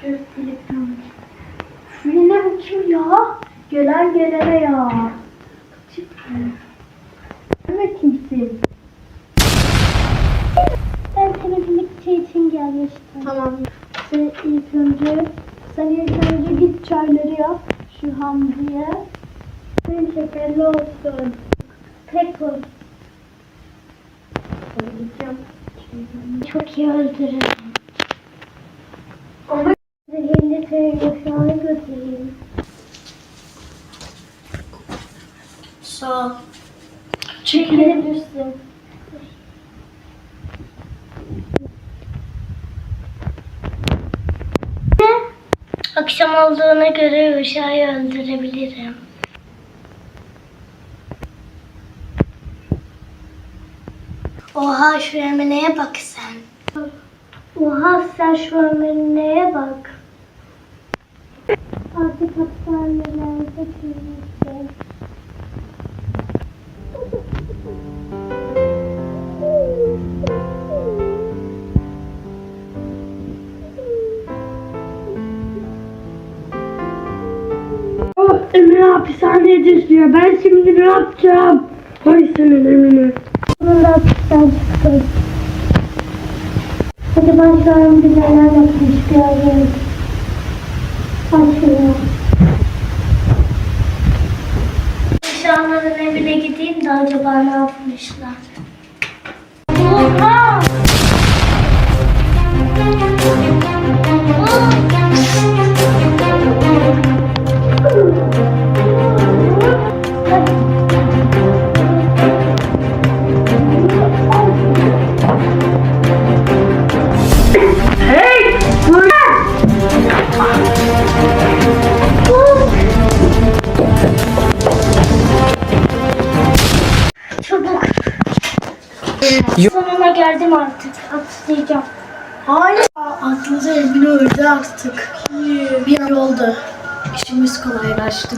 Telefon. Şuraya bu kim ya? Gelen gelene ya. Sen de kimsin? Ben temizlikçi için gelmiştim. Tamam. Sen ilk önce sen ilk önce git çayları yap şu Hamdi'ye. Senin şekerli olsun. Söyleyeceğim. Çok iyi öldürürüm. Zehirli tereyağını götüreyim. sağ ol. Çekilebilirsin. Akşam olduğuna göre uşağı öldürebilirim. Oha şu emineye bak sen. Oha sen şu emineye bak. Artık Emine hapishaneye düşüyor. Ben şimdi ne yapacağım? Hay senin Emine. Bunun da hapisten çıktı. Hadi şu an bir neler yapmış göreyim. Açıyor. Eşyaların evine gideyim de acaba ne yapmışlar? Sonuna geldim artık. Atlayacağım. Hayır. Atladı Emine öldü artık. Bir ay oldu. İşimiz kolaylaştı.